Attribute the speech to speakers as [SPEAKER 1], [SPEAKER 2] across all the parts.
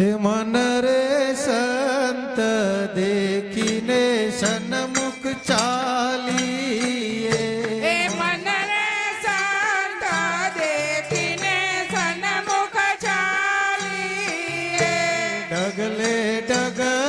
[SPEAKER 1] હે મન રે સંત દેખીને સન્મુખ ચાલીએ.
[SPEAKER 2] હે મન રે સંત દેખીને સન્મુખ ચાલીએ.
[SPEAKER 1] ડગલે ડગલે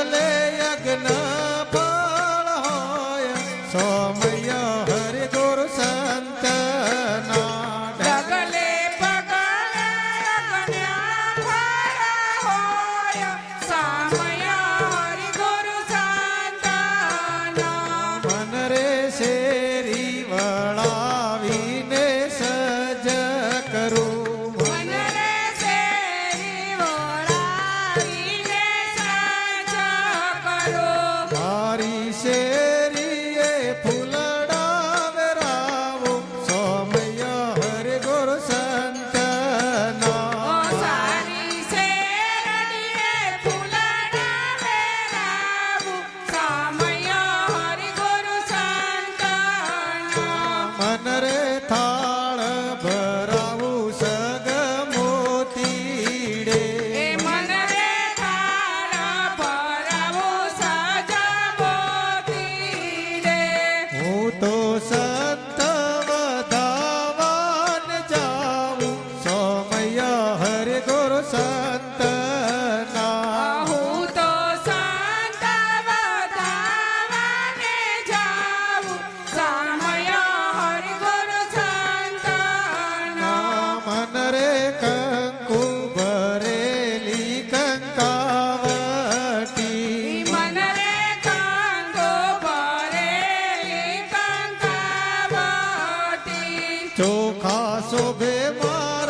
[SPEAKER 1] ચોખા શોભે
[SPEAKER 2] માં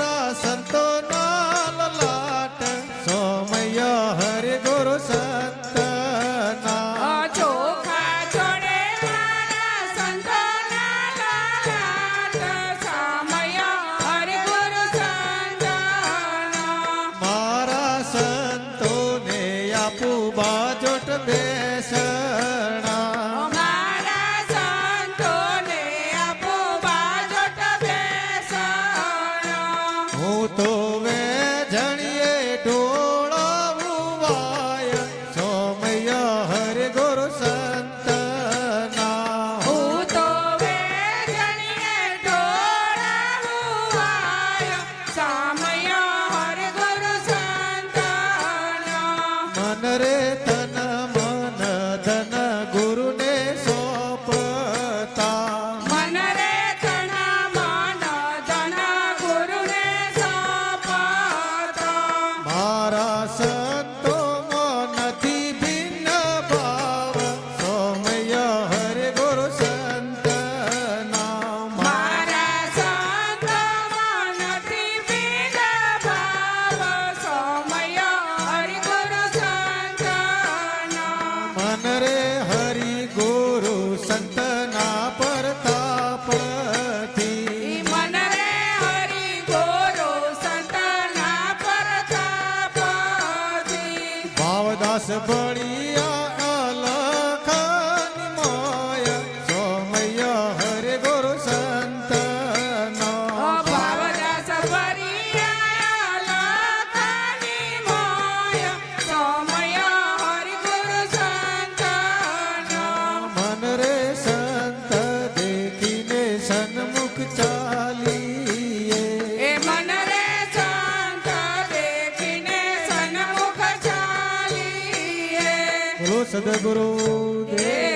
[SPEAKER 2] દાસ
[SPEAKER 1] ભણિયા Lord. Yeah.